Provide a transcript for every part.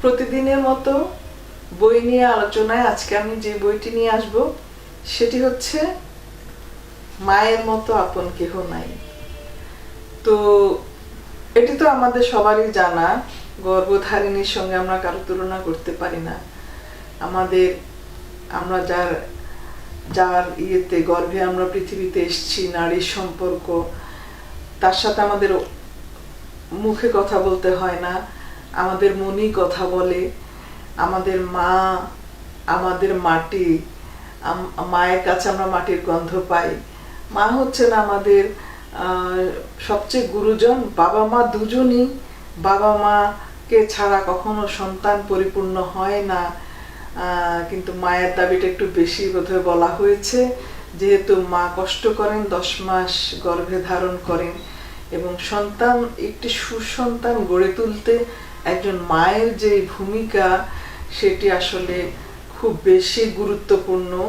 প্রতিদিনের মতো বই নিয়ে আলোচনায় আজকে আমি যে বইটি নিয়ে আসব, সেটি হচ্ছে মায়ের মতো আপন কেহ নাই। তো এটি তো আমাদের সবারই জানা, গর্ভধারিণীর সঙ্গে আমরা কারও তুলনা করতে পারি না। আমাদের, আমরা যার যার ইয়েতে, গর্ভে আমরা পৃথিবীতে এসেছি, নারীর সম্পর্ক, তার সাথে আমাদের মুখে কথা বলতে হয় না, আমাদের মনই কথা বলে, আমাদের মা, আমাদের মাটি মায়ের কাছে আমরা মাটির গন্ধ পাই। মা হচ্ছেন আমাদের সবচেয়ে গুরুজন, বাবা মা দুজনই। বাবা মাকে ছাড়া কখনো সন্তান পরিপূর্ণ হয় না। কিন্তু মায়ের দাবিটা একটু বেশি বোধহয় বলা হয়েছে। যেহেতু মা কষ্ট করেন, দশ মাস গর্ভে ধারণ করেন। এবং সন্তান, একটি সুসন্তান গড়ে তুলতে একজন মায়ের যে ভূমিকা, সেটি আসলে খুব বেশি গুরুত্বপূর্ণ।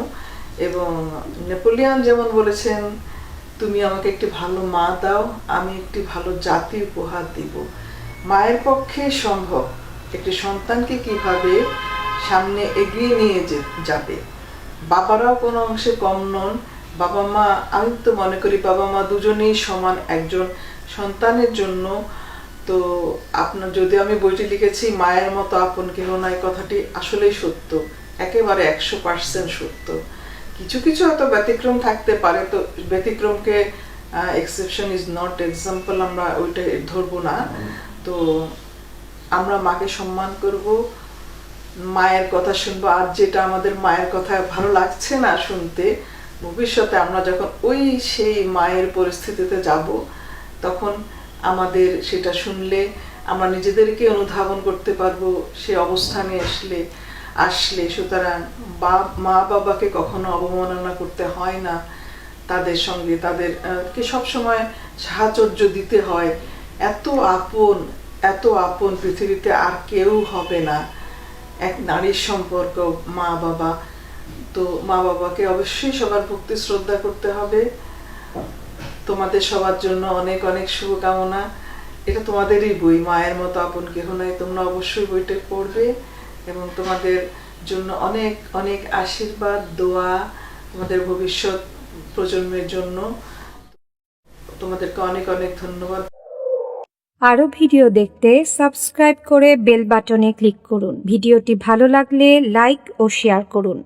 এবং নেপোলিয়ান যেমন বলেছেন, তুমি আমাকে একটি ভালো মা দাও, আমি একটি ভালো জাতি উপহার দিব। মায়ের পক্ষে সম্ভব, একটি সন্তানকে কীভাবে সামনে এগিয়ে নিয়ে যে- যাবে। বাবারাও কোনো অংশে কম নন। বাবা মা আমি তো মনে করি বাবা মা দুজনেই সমান, একজন সন্তানের জন্য তো আপনার যদি আমি বইটি লিখেছি মায়ের মতো আপন কেহ নাই কথাটি আসলেই সত্য। একেবারে একশো পার্সেন্ট সত্য। কিছু কিছু হয়তো ব্যতিক্রম থাকতে পারে তো ব্যতিক্রমকে এক্সেপশন ইজ নট এক্সাম্পল আমরা ওইটা ধরবো না। তো আমরা মাকে সম্মান করব মায়ের কথা শুনব আর যেটা আমাদের মায়ের কথা ভালো লাগছে না শুনতে ভবিষ্যতে আমরা যখন ওই সেই মায়ের পরিস্থিতিতে যাব তখন আমাদের সেটা শুনলে আমরা নিজেদেরকে অনুধাবন করতে পারব সে অবস্থানে আসলে আসলে। সুতরাং বা- মা বাবাকে কখনো অবমাননা করতে হয় না তাদের সঙ্গে। তাদের আহ, কে সবসময় সাহচর্য দিতে হয়। এত আপন এত আপন পৃথিবীতে আর কেউ হবে না। এক নারীর সম্পর্ক মা বাবা। তো মা বাবাকে অবশ্যই সবার ভক্তি শ্রদ্ধা করতে হবে। তোমাদের সবার জন্য অনেক অনেক শুভকামনা। এটা তোমাদেরই বই, মায়ের মতো আপন কেহ নাই, তোমরা অবশ্যই বইটা পড়বে এবং তোমাদের জন্য অনেক অনেক আশীর্বাদ, দোয়া তোমাদের ভবিষ্যৎ প্রজন্মের জন্য। তোমাদেরকে অনেক অনেক ধন্যবাদ। আরও ভিডিও দেখতে সাবস্ক্রাইব করে বেল বাটনে ক্লিক করুন। ভিডিওটি ভালো লাগলে লাইক ও শেয়ার করুন।